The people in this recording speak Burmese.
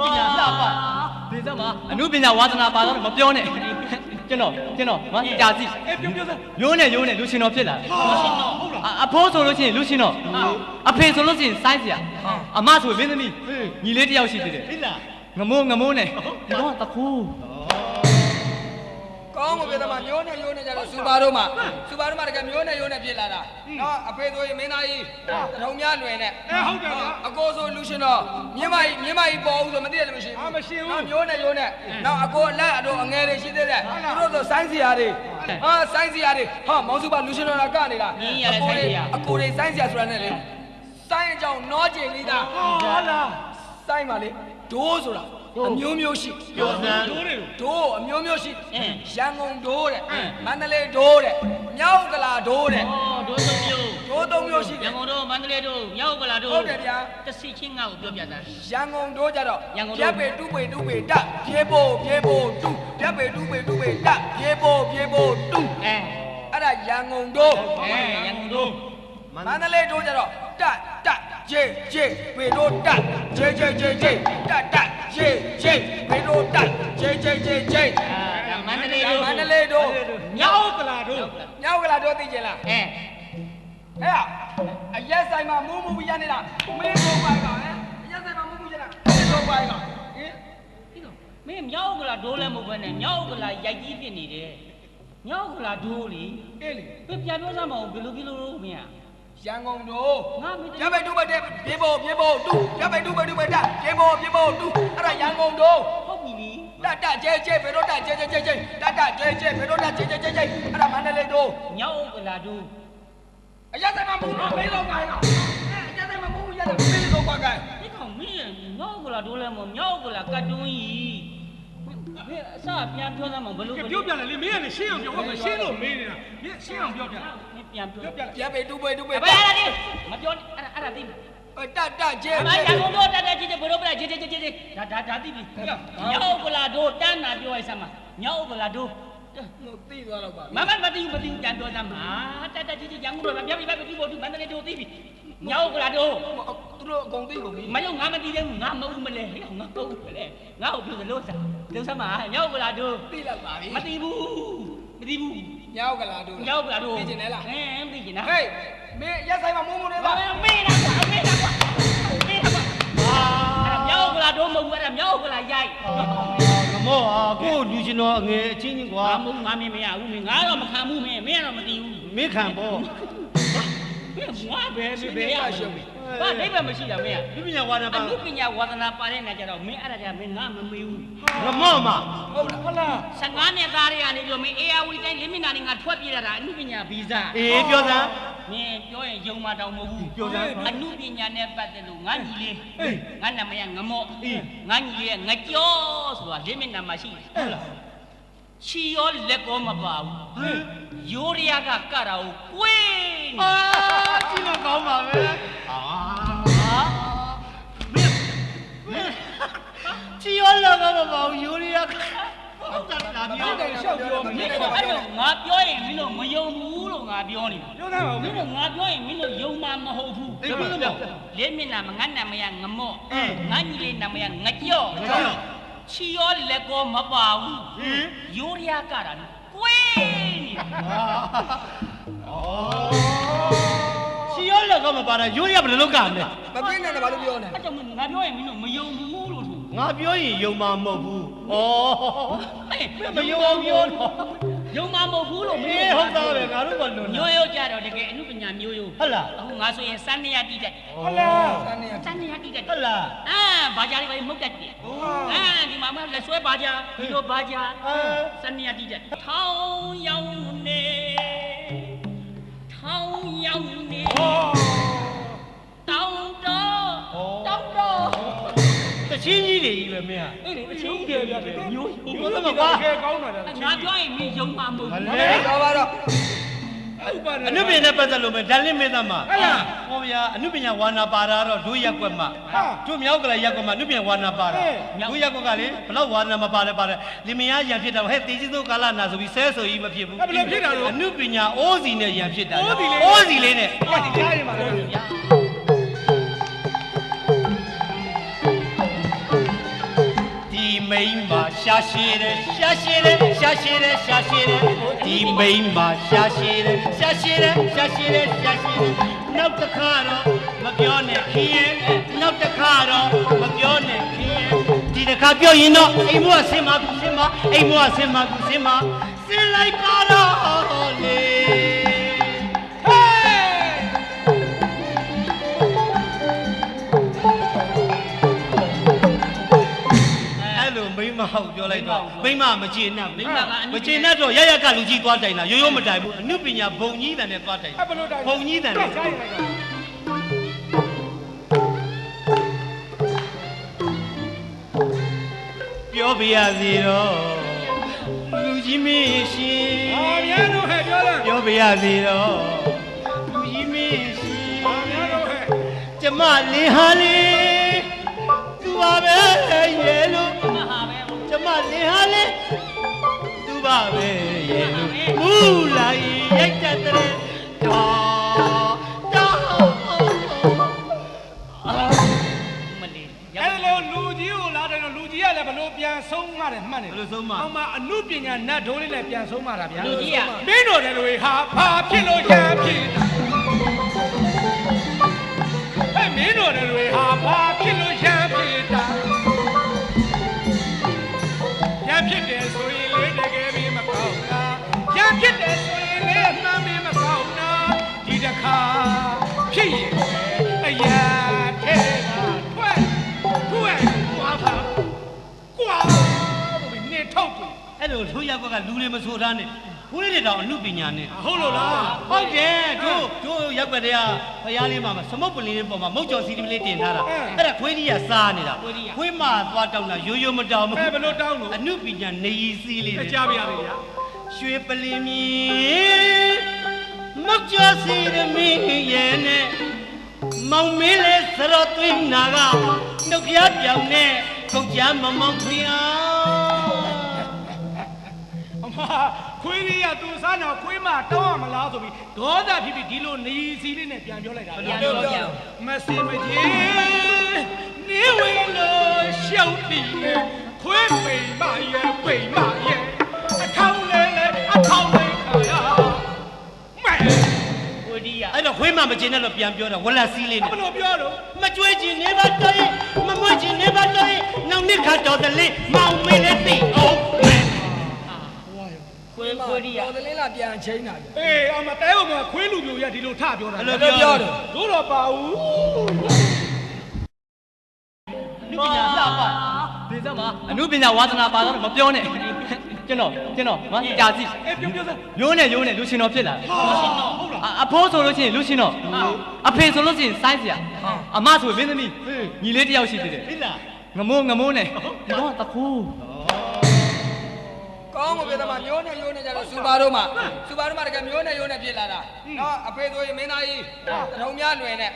ပညာလှပဒီစက်မှာအမှုပညာဝါသနာပါတော့မပြောနဲ့ကျွန်တော်ကျွန်တော်ငါကြာစီအေးပြုံးပြုံးစမ်းရိုးနဲ့ရိုးနဲ့လူရှင်တော်ဖြစ်လာတယ်ဟာရှင်တော့ဟုတ်လားအအဖိုးဆိုလို့ရှိရင်လူရှင်တော်အဖေဆိုလို့ရှိရင်စိုင်းစရာအမဆိုရင်မင်းသမီးညီလေးတစ်ယောက်ရှိသေးတယ်ဟိလားငမိုးငမိုးနဲ့ဒီကောင်ကတခိုး ကောင်းမပြေသမားမျိုးနဲ့ရိုးနဲ့ကြတော့စူပါတို့မှာစူပါတို့မှာတကယ်မျိုးနဲ့ရိုးနဲ့ဖြစ်လာတာနော်အဖေဆိုရင်မင်းသားကြီးထုံများလွယ်နဲ့အဲဟုတ်တယ်ဗျာအကိုဆိုလူရှင်တော့မြင်းမကြီးမြင်းမကြီးပေါ်ဦးဆိုမသိတယ်လို့မရှိဘူးအာမရှိဘူးနော်မျိုးနဲ့ရိုးနဲ့နောက်အကိုအလက်အတို့အငယ်တွေရှိသေးတယ်သူတို့ဆိုဆိုင်းစီယာတွေဟာဆိုင်းစီယာတွေဟာမောင်စုပါလူရှင်တော်ကကနေလားမင်းရလဲဆိုင်းစီယာအကိုတွေဆိုင်းစီယာဆိုတာနဲ့လေဆိုင်းအကြောင်းနောကျင်လေးသားဟာလားဆိုင်းပါလေဒိုးဆိုတာ အမျိုးမျိုးရှိပြောစမ်းတို့တွေဒိုးအမျိုးမျိုးရှိအင်းရန်ကုန်ဒိုးတဲ့မန္တလေးဒိုးတဲ့မြောက်ကလာဒိုးတဲ့ဩဒိုးသုံးမျိုးဒိုးသုံးမျိုးရှိတရယ်န်ကုန်တို့မန္တလေးတို့မြောက်ကလာတို့ဟုတ်တယ်ဗျာတစီချင်းငါ့ကိုပြောပြတာရန်ကုန်ဒိုးကြတော့ရန်ကုန်ဒိုးပြက်ပေတူပေတူပေတက်ပြေဖို့ပြေဖို့တူပြက်ပေတူပေတူပေတက်ပြေဖို့ပြေဖို့တူအဲအဲ့ဒါရန်ကုန်ဒိုးအဲရန်ကုန်တို့မန္တလေးဒိုးကြတော့တက်တက်ဂျေဂျေပေတို့တက်ဂျေဂျေဂျေဂျေတ က်တက်ဂျေဂျေပေတို့တက်ဂျေဂျေဂျေဂျေအာဒါမန္တလေးတို့မန္တလေးဒိုးမြောက်ကလာတို့မြောက်ကလာဒိုးသိကြလားအဲအဲ့ဒါအရက်ဆိုင်မှာမူးမူးပြရနေတာမင်းဘုံပိုင်ပါဟဲ့အရက်ဆိုင်မှာမူးမူးပြနေတာမင်းဘုံပိုင်ပါဟင်ဒီတော့မင်းမြောက်ကလာဒိုးလည်းမဟုတ်ဘဲနဲ့မြောက်ကလာရိုက်ကြီးဖြစ်နေတယ်မြောက်ကလာဒိုးလေအေးလေပြပြန်ပြောစမ်းမအောင်ဘယ်လိုဘယ်လိုလုပ်မင်း ရန်ကုန်တို့ငါမင်းရပိတ်တူပိတ်တဲ့ပြေဖို့ပြေဖို့တူရပိတ်တူပိတ်တူပိတ်တာပြေဖို့ပြေဖို့တူအဲ့ဒါရန်ကုန်တို့ဟုတ်ပြီလေတတကျဲကျဲဖေတို့တကျဲကျဲကျဲကျဲတတကျဲကျဲဖေတို့တကျဲကျဲကျဲကျဲအဲ့ဒါမန္တလေးတို့မြောက်ကလာဒိုးအရက်ဆိုင်မှာမူးမူးမင်းလုံးကိုင်းတော့အရက်ဆိုင်မှာမူးမူးရတယ်မင်းလုံးကိုင်းဒီကောင်မင်းမြောက်ကလာဒိုးလည်းမဟုတ်မြောက်ကလာကတ်တွန်းကြီး မင်းအစပြန်ပြောစမ်းမအောင်ဘယ်လိုပြောပြလိုက်လေမင်းကလည်းရှင်းအောင်ပြောမရှင်းလို့မေးနေတာမင်းရှင်းအောင်ပြောပြမင်းပြန်ပြောပြောပြလိုက်ရပိတ်တူပိတ်တူပိတ်အဘယ်ရလဲမပြောနဲ့အဲ့ဒါအဲ့ဒါသိပြီတတကျဲအမရန်ကုန်တို့တက်တက်ကြီးတဲ့ဘလို့ပြလိုက်ဂျေဂျေဂျေဂျေဒါဒါဒါသိပြီမြောက်ကလာတို့တန်းနာပြောရစမ်းမမြောက်ကလာတို့သိသွားတော့ပါမမမသိဘူးမသိဘူးပြန်ပြောစမ်းမတက်တက်ကြီးကြီးရန်ကုန်တို့ပြပြပြပြဖို့ဒီမန္တလေးတို့သိပြီမြောက်ကလာတို့သူတို့အကုန်သိကုန်ပြီမယုံငါမသိသေးဘူးငါမဟုတ်မလဲဟဲ့ငါမဟုတ်မလဲငါ့ကိုပြောလို့စမ်း လုံးစမ်းမမြောက်ကလာတို့သိလိုက်ပါပြီမသိဘူးမသိဘူးညောက်ကလာတို့မြောက်ကလာတို့သိကျင်တယ်လားဟမ်သိကျင်လားဟေးမင်းရက်ဆိုင်မှာမုံမုံနေဘာပါလဲမေးတာကွာမေးတာကွာမေးတာကွာအာမြောက်ကလာတို့မဟုတ်ဘူးအဲ့ဒါမြောက်ကလာရိုက်ငမောဟာကို့လူရှင်တော်အငယ်အချင်းချင်းကွာငါမဟုတ်ငါမင်းမရဘူးမင်းငါတော့မခံဘူးမင်းမင်းကတော့မသိဘူးမင်းခံပေါ့မင်းငါပဲမင်းပဲရရှုံး ဘာဒိဗ္ဗမရှိတာမင်းလူပညာဝါဒအပါမှုပညာဝါသနာပါတဲ့နေကြတော့မင်းအဲ့ဒါကြမင်းငါမမေးဘူးငမော့မဟုတ်လားဟုတ်လား15နှစ်သားတွေကနေပြီးတော့မင်း AR တိုင်းလင်းမနာနေငါထွက်ပြေးလာတာအမှုပညာဗီဇာအေးပြောစမ်းမင်းပြောရင်ယုံမတောင်မဟုတ်ဘူးပြောစမ်းအမှုပညာနဲ့ပတ်သက်လို့ငါညီလေးအေးငါနာမည်ကငမော့အေးငါညီလေးကငကြောဆိုတာလင်းမနာမရှိဟုတ်လားချီရောလက်ကောမပါဘူးဟေးရိုးရရကကတာကိုကွေးနေအာကြည့်တော့ကောင်းပါပဲ အဲ့လိုငါပြောရင်မင်းတို့မယုံဘူးလို့ငါပြောနေတာပြောသားပါဦးမင်းတို့ငါပြောရင်မင်းတို့ယုံမှာမဟုတ်ဘူးအေးဘယ်လိုလဲလေးမျက်နှာမငါနာမည်ကငမော့အေးငါညီလေးနာမည်ကငကြော့ငကြော့ချီရောလက်ကောမပါဘူးဟင်ရိုးရကတာလေကွေးနေတာချီရောလောကမပါတာယူရီးယားဘယ်လိုလုပ်ကမလဲမပြင်းနဲ့ဘာလို့ပြောနေအဲ့ကြောင့်မင်းငါပြောရင်မင်းတို့မယုံဘူးလို့သူငါပြောရင်ယုံမှာမဟုတ်ဘူးဩမယုံအောင်ပြောတော့ ယုံမှာမဟုတ်ဘူးလို့မအေးင်းဟုတ်သားပဲငါတို့ကလွန်မျိုးရိုးကြတော့တကယ်အမှုပညာမျိုးရိုးဟုတ်လားအခုငါဆိုရင်စမ်းနေရတိတက်ဟုတ်လားစမ်းနေရစမ်းနေရတိတက်ဟုတ်လားအာဘာကြလေးပဲမှုတ်တက်တယ်အာဒီမှာမလက်ဆွဲဘာကြဒီလိုဘာကြအဲစမ်းနေရတိတက်ထောင်းရောင်နေထောင်းရောင်နေ တချင်းကြီးတွေကြီးပဲမင်းဟာအေးလေအချင်းကြီးတွေပြမျိုးဘုရားမကွာကဲကောင်းတာလားငါပြောရင်မင်းယုံမှာမဟုတ်မဘူးလဲတော့ပါတော့ဟုတ်ပါတယ်အနုပညာနဲ့ပတ်သက်လို့ပဲဒါလင်းမင်းသားမဟုတ်လားဟောဗျာအနုပညာဝါနာပါတာတော့တို့ရက်ကွက်မှာဟာတို့မြောက်ကလေးရက်ကွက်မှာအနုပညာဝါနာပါတာဟဲ့တို့ရက်ကွက်ကလေဘလောက်ဝါနာမပါလဲပါတယ်လင်မယားရံဖြစ်တာဟဲ့တေကြီးစိုးကာလနာဆိုပြီးဆဲဆိုကြီးမဖြစ်ဘူးအဲ့ဘယ်လိုဖြစ်တာလဲအနုပညာအိုးစီနဲ့ရံဖြစ်တာအိုးစီလေးအိုးစီလေးနဲ့ဟာဒီကြားရင်ပါလေ မိန်းမရှာရှည်တယ်ရှာရှည်တယ်ရှာရှည်တယ်ရှာရှည်တယ်ဒီမိန်းမရှာရှည်တယ်ရှာရှည်တယ်ရှာရှည်တယ်ရှာရှည်တယ်နောက်တစ်ခါတော့မပြောနဲ့ခင်းရဲ့နောက်တစ်ခါတော့မပြောနဲ့ခင်းရဲ့ဒီတစ်ခါပြောရင်တော့အိမ်မကဆင်းမဆင်းမအိမ်မကဆင်းမဆင်းမဆင်းလိုက်ပါတော့လေ ဟုတ်ပြောလိုက်တော့မိမမကျေနပ်ဘူးမိန်းမကအနုမကျေနပ်တော့ရရကလူကြီးသွားတိုင်တာရိုးရိုးမတိုင်ဘူးအနုပညာဘုံကြီးတန်နဲ့သွားတိုင်အဲ့ဘလို့တိုင်းဘုံကြီးတန်နဲ့ဆိုင်လိုက်တာပြောပြရစီတော့လူကြီးမင်းရှင်အာမြန်တို့ဟဲ့ပြောလားပြောပြရစီတော့လူကြီးမင်းရှင်အာမြန်တို့ဟဲ့ကျမလင်းဟာလေးသူပါပဲရဲ့ ပါပဲရဲ့လို့မူလာရိုက်တတ်တဲ့တော့တော့မလေးအဲ့လိုလူကြီးကိုလာတယ်တော့လူကြီးကလည်းဘလို့ပြန်ဆုံးမတယ်မှတ်တယ်ဘယ်လိုဆုံးမအောင်မအမှုပညာနတ်ဒိုးလေးနဲ့ပြန်ဆုံးမတာဗျာလူကြီးကမင်းတို့တယ်လို့ဟာဘာဖြစ်လို့ရမ်းဖြစ်တာဟဲ့မင်းတို့တယ်လို့ဟာဘာဖြစ်လို့ ဖြစ်တယ်ဆိုရင်လေအမှန်ပြီးမကောင်းတာဒီတစ်ခါဖြစ်ရင်အရာထဲကထွက်ထွက်ကွာပါကွာဘယ်နေထုတ်ပြီအဲ့လိုထိုးရက်ဘက်ကလူတွေမဆိုထားနဲ့ကိုလေးတွေတော့အမှုပညာနဲ့ဟုတ်လို့လားဟုတ်တယ်တို့တို့ရက်ွက်တွေကဖရားလေးမှာစမုတ်ပလင်းလေးပေါ်မှာမုတ်ကျော်စီဒီမလေးတင်ထားတာအဲ့ဒါခွေးကြီးကစားနေတာခွေးမသွားတောင်းတာရိုးရိုးမတောင်းဘူးအဲဘယ်လိုတောင်းလို့အမှုပညာနေရီစီးလေးအတွေကြပြရပြီဗျာ ရွှေပလင်းမြည်မုတ်ကျော်စီဒီမင်းရဲ့နဲ့မောင်မင်းလေးစရောသွင်းနာကနှုတ်ပြပြောင်းနဲ့ကုန်ကြမမောင်ဖျားအမခွေးလေးကသူစားတော့ခွေးမတောင်းရမလားဆိုပြီးဒေါသဖြစ်ပြီးဒီလိုနေစီလေးနဲ့ပြန်ပြောလိုက်တာပြန်ပြောကြအောင်မစင်မကြီးနေဝင်လို့ရှောက်ပြီးခွေးပိန်မရဲ့ပိန်မရဲ့ ကိုဒီကအဲ့တော့ခွေးမမကျင်နဲ့တော့ပြန်ပြောတာဝလက်စီးလေးနဲ့ဘယ်လိုပြောလို့မကြွေးချင်နေပါတော့ရင်မမွေးချင်နေပါတော့ရင်နောက်နှစ်ခါတော်တလေးမောင်မင်းလည်းသိအောင်မယ်ကိုကိုဒီကတော်တလင်းလာပြန်ချိန်တာဗျအေးအမတဲဘုံကခွေးလူမျိုးရဒီလိုထပြောတာအဲ့လိုပြောတယ်တို့တော့ပါဘူးလူပညာလှပဒီစက်မှာအမှုပညာဝါသနာပါတော့မပြောနဲ့ ကျွန်တော်ကျွန်တော်မကြာကြည့်အေးပြောပြောစမ်းရိုးနဲ့ရိုးနဲ့လူရှင်တော်ဖြစ်လာတယ်ဟုတ်လားအအဖိုးဆိုလို့ရှိရင်လူရှင်တော်အဖေဆိုလို့ရှိရင်စိုင်းစရာအမဆိုရင်မင်းသမီးညီလေးတစ်ယောက်ရှိသေးတယ်ဟိလားငမိုးငမိုးနဲ့ဒီတော့တခိုးကောင်းမပြတဲ့မှာမျိုးနဲ့ရိုးနဲ့ကြတော့စူပါတို့မှာစူပါတို့မှာတကယ်မျိုးနဲ့ရိုးနဲ့ဖြစ်လာတာနော်အဖေဆိုရင်မင်းသားကြီးတုံများလွယ်နဲ့